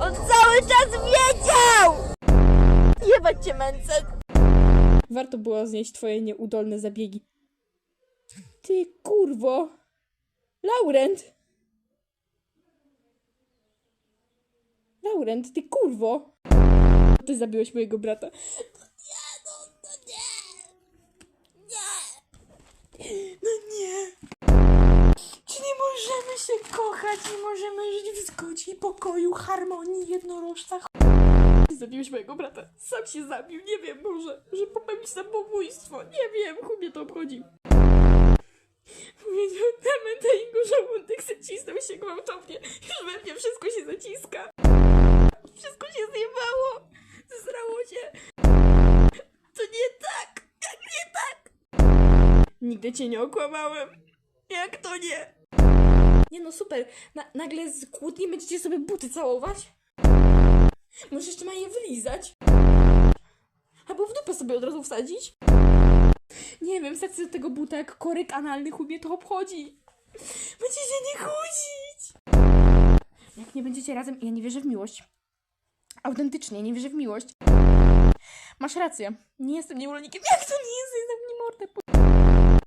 On cały czas wiedział! Jebać cię, Mencen! Warto było znieść twoje nieudolne zabiegi. Ty kurwo! Laurent! Laurent, ty kurwo! Ty zabiłeś mojego brata. No nie! Czy nie możemy się kochać? Nie możemy żyć w zgodzie, pokoju, harmonii, jednorożcach? Ty zabiłeś mojego brata. Sam się zabił. Nie wiem, może, że popełnić samobójstwo. Nie wiem, chuj mnie to obchodzi. Powiedział na mentalingu żołądek zacisnął się gwałtownie. Już we mnie wszystko się zaciska. Wszystko się zjebało. Zesrało się. To nie tak. Jak nie tak? Nigdy cię nie okłamałem. Jak to nie? Nie no, super. Na, nagle z kłótni będziecie sobie buty całować? Może jeszcze ma je wylizać? Albo w dupę sobie od razu wsadzić? Nie wiem, sobie do tego buta jak korek analny, chuj mnie to obchodzi. Będziecie nie chodzić! Jak nie będziecie razem, ja nie wierzę w miłość. Autentycznie, nie wierzę w miłość. Masz rację, nie jestem niewolnikiem. Jak to nie jest? Jestem nie mordę,